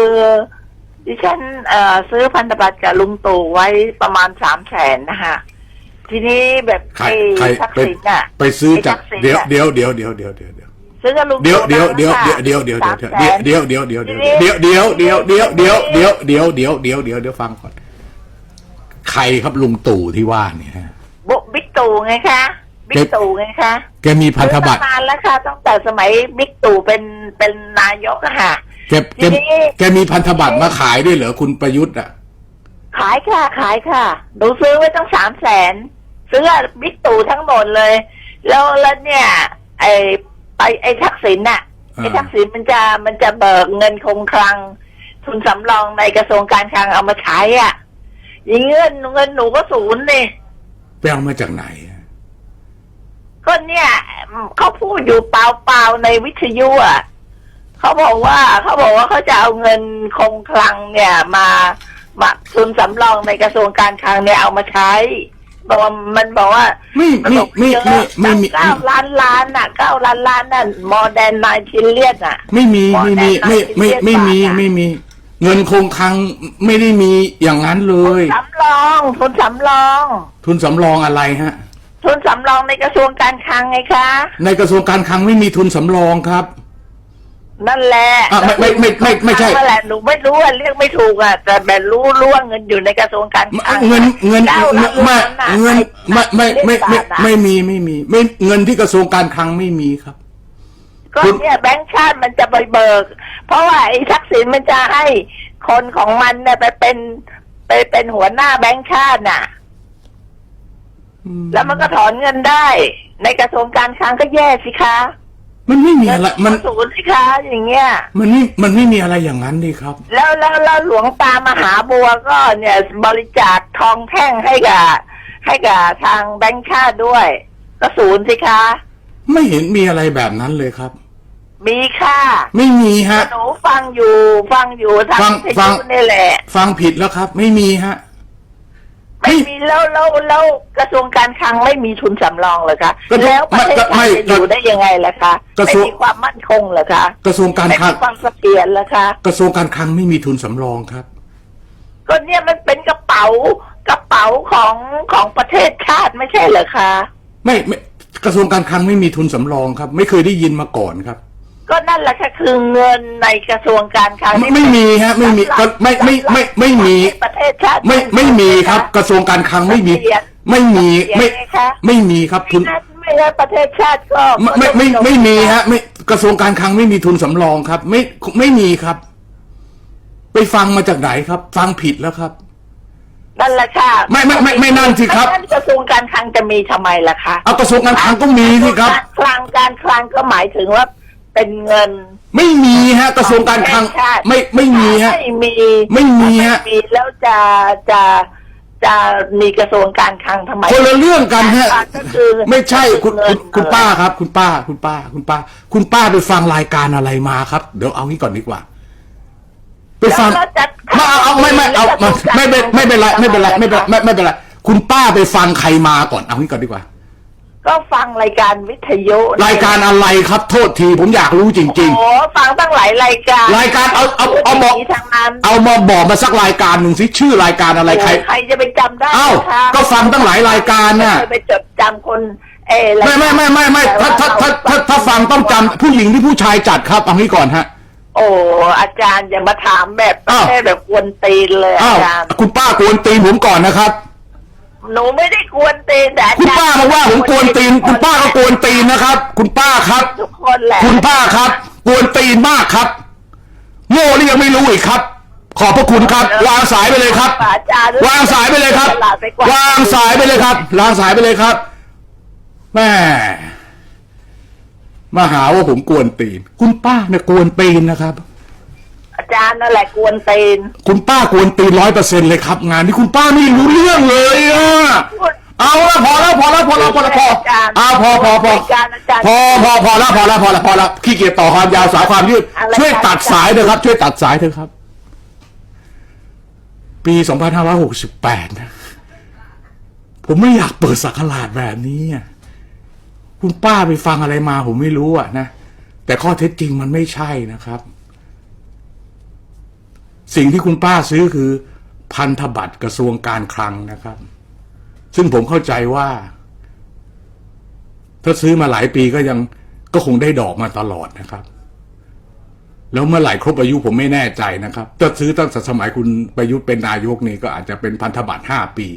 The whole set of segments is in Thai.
คือดิฉันเอ่อซื้อพันธบัตรกับลุงตู่ไว้ประมาณสามแสนนะคะทีนี้แบบใครไอ้ใครทักไปษิณน่ะไปซื้อจากไทัษิณเดี๋ยวน่ะเดี๋ยวเดี๋ยวเดี๋ยวเดี๋ยวเดี๋ยวเดี๋ยวซื้อกับลุงเดี๋ยวตู่เดี๋ยวเดี๋ยวนะคะเดี๋ยวเดี๋ยวเดี๋ยวเดี๋ยวสามแสเดี๋ยวนเดี๋ยวเดี๋ยวเดี๋ยวเดี๋ยวเดี๋ยวเดี๋ยวเดี๋ยวเดี๋ยวเดี๋ยวเดี๋ยวเดี๋ยวเดี๋ยวเดี๋ยวเดี๋ยวเดี๋ยวฟังก่อนใครครับลุงตู่ที่ว่าเนี่ยฮะ บุ๊กบิ๊กตู่ไงคะบิ๊กตู่ไงคะแกมีพันธบัตร ซื้อมานานแล้วค่ะตั้งแต่สมัยบิ๊กตู่เป็นเป็นนายกอะค่ะ แกแกทีนี้ แกมีพันธบัตรมาขายด้วยเหรอคุณประยุทธ์อะ ขายค่ะ ขายค่ะหนูซื้อไว้ตั้งสามแสนซื้อบิ๊กตู่ทั้งหมดเลย แล้วแล้วเนี่ย ไอไปไอทักษิณน่ะอ่า ไอทักษิณมันจะมันจะเบิกเงินคงคลัง ทุนสำรองในกระทรวงการคลังเอามาใช้อะอย่างเงินเงินหนูก็ศูนย์เลยไปเอามาจากไหนอะก็เนี่ยเขาพูดอยู่เปล่าๆในวิทยุอะ เขาบอกว่าเขาบอกว่าเขาจะเอาเงินคงคลังเนี่ยมามาทุนสำรองในกระทรวงการคลังเนี่ยเอามาใช้บอกว่ามันบอกว่าไม่มันไม่บอกไม่เยอะไม่ไม่มีเก้าล้านล้านน่ะเก้าล้านล้านน่ะมอแดนนายชิลเลียนอะ ไม่มีไม่มีไม่ไม่ไม่มีไม่มี เงินคงคลังไม่ได้มีอย่างนั้นเลทุนยสำรองทุนสำรอง ทุนสำรองอะไรฮะ ทุนสำรองในกระทรวงการคลังไงคะ ในกระทรวงการคลังไม่มีทุนสำรองครับ นั่นแหละอะไม่ไม่ไม่ไม่ไม่ใช่ นั่นแหละหนูไม่รู้อะเรียกไม่ถูกอะแต่แบบรู้รู้ว่าเงินอยู่ในกระทรวงการคลังเงินเงินก้าล้านไม่ล้านน่ะเงินไม่ไม่ไม่ไม่เลขบาทน่ะไม่มีไม่มี ไม่เงินที่กระทรวงการคลังไม่มีครับ ก็คุณเนี่ยแบงค์ชาติมันจะไปเบิก เพราะว่าไอ้ทักษิณมันจะให้คนของมันเนี่ยไปเป็น ไปเป็นหัวหน้าแบงค์ชาติน่ะ แล้วมันก็ถอนเงินได้ ในกระทรวงการคลังก็แย่สิคะ มันไม่มีเงิอะไรนมันก็ศูนย์สิคะอย่างเงี้ย มันไม่มันไม่มีอะไรอย่างนั้นดีครับ แล้วแล้วแล้วหลวงตามหาบัวก็เนี่ยบริจาคทองแท่งให้กับให้กับทางแบงค์ชาติด้วย ก็ศูนย์สิคะ ไม่เห็นมีอะไรแบบนั้นเลยครับ มีค่าไม่มีฮะ หนูฟังอยู่ฟังอยู่ทางฟัง วิทฟังยุนี่แหละ ฟังผิดแล้วครับ ไม่มีฮะ ไม่มีแล้วแล้วแล้วกระทรวงการคลังไม่มีทุนสำรองเหรอคะกระทรวงแล้วประเทศไทไม่ยไม่จะอยู่ได้ยังไงล่ะคะกระไม่ทรวง มีความมั่นคงเหรอคะกระทรวงการไม่คลัมีงความเสถียรเหรอคะกระทรวงการคลังไม่มีทุนสำรองครับ ก็เนี่ยมันเป็นกระเป๋ากระเป๋าของของประเทศชาติไม่ใช่เหรอคะ ไม่ไม่กระทรวงการคลังไม่มีทุนสำรองครับ ไม่เคยได้ยินมาก่อนครับ ก็นั่นแหละค่ะคือเงินในกระทรวงการคลังไม่ไม่มีฮะไม่มีก็ไม่ไม่ไม่ไม่มีประเทศชาติไม่ไม่มีครับ กระทรวงการคลังไม่มี ไม่มีไม่ไม่มีครับทุนไม่งั้นไม่งั้นประเทศชาติก็ไม่ไม่ไม่ไม่มีฮะ ไม่กระทรวงการคลังไม่มีทุนสำรองครับ ไม่ไม่มีครับ ไปฟังมาจากไหนครับ ฟังผิดแล้วครับนั่นแหละค่ะไม่ไม่ไม่ไม่นั่นสิครับไม่งั้นกระทรวงการคลังจะมีทำไมล่ะคะเอากระทรวงการคลังก็มีสิครับการคลังการคลังก็หมายถึงว่า เป็นเงิน ไม่มีฮะ กระทรวงการคลังชาติ ไม่ไม่มีฮะ ไม่มีไม่มีฮะ ไม่มีแล้วจะจะจะมีกระทรวงการคลังทำไมคนละเรื่องกันฮะ ก็คือไม่ใช่คุณเงิคุนณคุณป้าครับ คุณป้า คุณป้า คุณป้า คุณป้าไปฟังรายการอะไรมาครับ เดี๋ยวเอางี้ก่อนดีกว่า ไปฟัง แล้วจะไม่เอาเอาไม่ไม่เอาไม่ไม่ไม่ไม่เป็นไรไม่เป็นไรไม่เป็นไรไม่ไม่เป็นไรคุณป้าไปฟังใครมาก่อนเอางี้ก่อนดีกว่า ก็ฟังรายการวิทยุรายการอะไรครับโทษทีผมอยากรู้จริง โอ้ฟังตั้งหลายรายการรายการเอาเอาเอาบอกทางนั้นๆเอามาบอกมาสักรายการหนึ่งสิชื่อรายการอะไรใคร โอ้ใครจะไปจำได้อ้าวนะคะก็ฟังตั้งหลายรายการน่ะ ไม่เคยไปจดจำคนเออรายไม่การไม่ไม่ไม่ไม่ถ้าถ้าถ้าถ้าถ้าฟังต้องจำผู้หญิงที่ผู้ชายจัดครับเอางี้ก่อนฮะโอ้อาจารย์อย่ามาถามแบบประอ้าวเภทแบบกวนตีนเลยอาอ้าวจารย์คุณป้ากวนตีนผมก่อนนะครับ หนูไม่ได้กวนตีนแต่อาคุณจารย์ป้ามาว่าผมกวนตีน คุณป้าก็กวนตีนนะครับ คุณป้าครับ ทุกคนแหละคุณป้าครับ กวนตีนมากครับ โง่นี่ยังไม่รู้อีกครับ ขอบพระคุณครับ วางสายไปเลยครับ อาจารย์วางสายไปเลยครับฉลาดไปกว่วางสายไปเลยครับวางสายไปเลยครับแม่มาหาว่าผมกวนตีน คุณป้าเนี่ยกวนตีนนะครับอา จารย์นั่นแหละกวนตีนคุณป้ากวนตีนร้อยเปอร์เซ็นเลยครับ งานนี้คุณป้าไม่รู้เรื่องเลยอะพูด เอาละพอแล้วพอแล้วพอแล้วพอแล้วพออาจารย์เอาพอพอพอรายการอาจารย์พอพอพอแล้วพอแล้วพอแล้วพอแล้วขี้เกียจต่อความยาวสาวความยืดอะไร ช่วยตัดอาจารย์สายเถอะครับ ช่วยตัดสายเถอะครับ ปีสองพันห้าร้อยหกสิบแปดนะผมไม่อยากเปิดสักราชแบบนี้อะคุณป้าไปฟังอะไรมาผมไม่รู้อะนะ แต่ข้อเท็จจริงมันไม่ใช่นะครับ สิ่งที่คุณป้าซื้อคือพันธบัตรกระทรวงการคลังนะครับ ซึ่งผมเข้าใจว่า ถ้าซื้อมาหลายปีก็ยังก็คงได้ดอกมาตลอดนะครับ แล้วเมื่อไหร่ครบอายุผมไม่แน่ใจนะครับถ้าซื้อตั้งแต่สมัยคุณประยุทธ์เป็นนายกนี่ก็อาจจะเป็นพันธบัตรห้าปี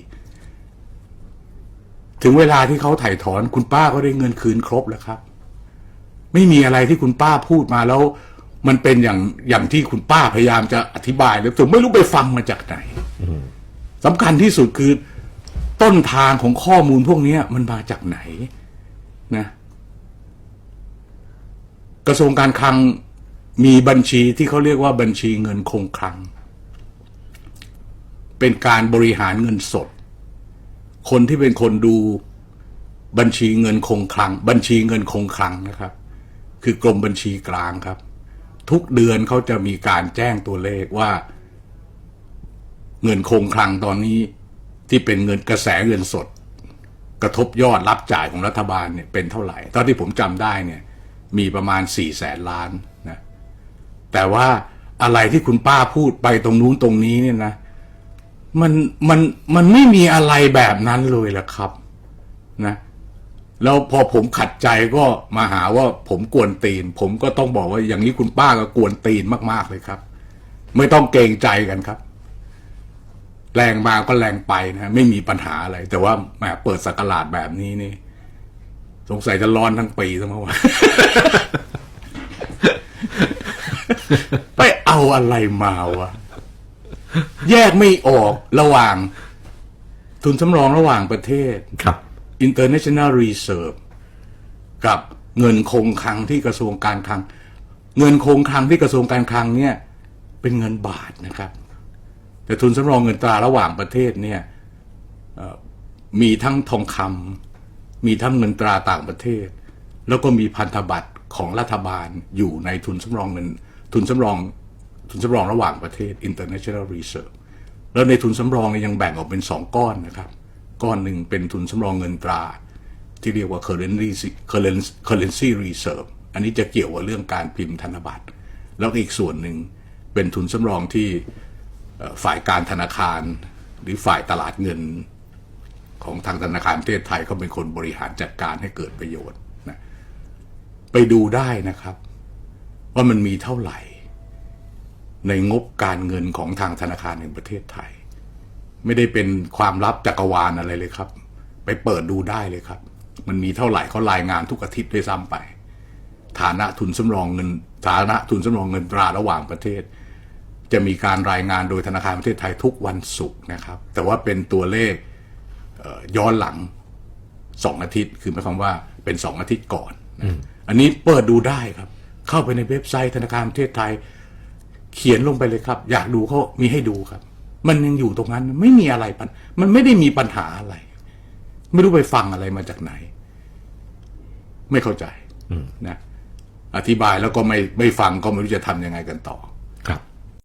ถึงเวลาที่เขาถ่ายถอนคุณป้าก็ได้เงินคืนครบแล้วครับ ไม่มีอะไรที่คุณป้าพูดมาแล้ว มันเป็นอย่างอย่างที่คุณป้าพยายามจะอธิบายแล้วผมไม่รู้ไปฟังมาจากไหนสำคัญที่สุดคือ ต้นทางของข้อมูลพวกเนี้ยมันมาจากไหนนะกระทรวงการคลังมีบัญชีที่เขาเรียกว่าบัญชีเงินคงคลัง เป็นการบริหารเงินสด คนที่เป็นคนดูบัญชีเงินคงคลัง บัญชีเงินคงคลังนะครับ คือกรมบัญชีกลางครับ ทุกเดือนเขาจะมีการแจ้งตัวเลขว่า เงินคงคลังตอนนี้ที่เป็นเงินกระแสเงินสด กระทบยอดรับจ่ายของรัฐบาลเนี่ยเป็นเท่าไหร่ตอนที่ผมจำได้เนี่ย มีประมาณสี่แสนล้านนะแต่ว่าอะไรที่คุณป้าพูดไปตรงนู้นตรงนี้เนี่ยนะมันมันมันไม่มีอะไรแบบนั้นเลยละครับ นะ แล้วพอผมขัดใจก็มาหาว่าผมกวนตีน ผมก็ต้องบอกว่าอย่างนี้คุณป้าก็กวนตีนมากๆเลยครับ ไม่ต้องเกรงใจกันครับ แรงมาก็แรงไปนะไม่มีปัญหาอะไร แต่ว่าแหมเปิดสักราชแบบนี้นี่ สงสัยจะร้อนทั้งปีซะมั้งวะไปเอาอะไรมาวะ แยกไม่ออกระหว่าง ทุนสำรองระหว่างประเทศครับ international reserve กับเงินคงคลังที่กระทรวงการคลัง เงินคงคลังที่กระทรวงการคลังเนี่ยเป็นเงินบาทนะครับ แต่ทุนสำรองเงินตราระหว่างประเทศเนี่ยมีทั้งทองคำมีทั้งเงินตราต่างประเทศ แล้วก็มีพันธบัตรของรัฐบาลอยู่ในทุนสำรองเงินทุนสำรองทุนสำรองระหว่างประเทศ international reserve แล้วในทุนสำรองเนี่ยยังแบ่งออกเป็นสองก้อนนะครับ ก้อนหนึ่งเป็นทุนสำรองเงินตรา ที่เรียกว่า currency currency reserve อันนี้จะเกี่ยวกับเรื่องการพิมพ์ธนบัตร แล้วอีกส่วนหนึ่งเป็นทุนสำรองที่ฝ่ายการธนาคาร หรือฝ่ายตลาดเงินของทางธนาคารประเทศไทยเขาเป็นคนบริหารจัดการให้เกิดประโยชน์นะไปดูได้นะครับ ว่ามันมีเท่าไหร่ ในงบการเงินของทางธนาคารแห่งประเทศไทย ไม่ได้เป็นความลับจักรวาลอะไรเลยครับ ไปเปิดดูได้เลยครับ มันมีเท่าไหร่เขารายงานทุกอาทิตย์ด้วยซ้ำไป ฐานะทุนสำรองเงิน ฐานะทุนสำรองเงินตราระหว่างประเทศ จะมีการรายงานโดยธนาคารประเทศไทยทุกวันศุกร์นะครับ แต่ว่าเป็นตัวเลขเอ่อย้อนหลังสองอาทิตย์ คือหมายความว่าเป็นสองอาทิตย์ก่อนนะอันนี้เปิดดูได้ครับ เข้าไปในเว็บไซต์ธนาคารประเทศไทย เขียนลงไปเลยครับ อยากดูเขามีให้ดูครับ มันยังอยู่ตรงนั้นไม่มีอะไรปัญมันไม่ได้มีปัญหาอะไร ไม่รู้ไปฟังอะไรมาจากไหน ไม่เข้าใจนะอธิบายแล้วก็ไม่ไม่ฟังก็ไม่รู้จะทำยังไงกันต่อ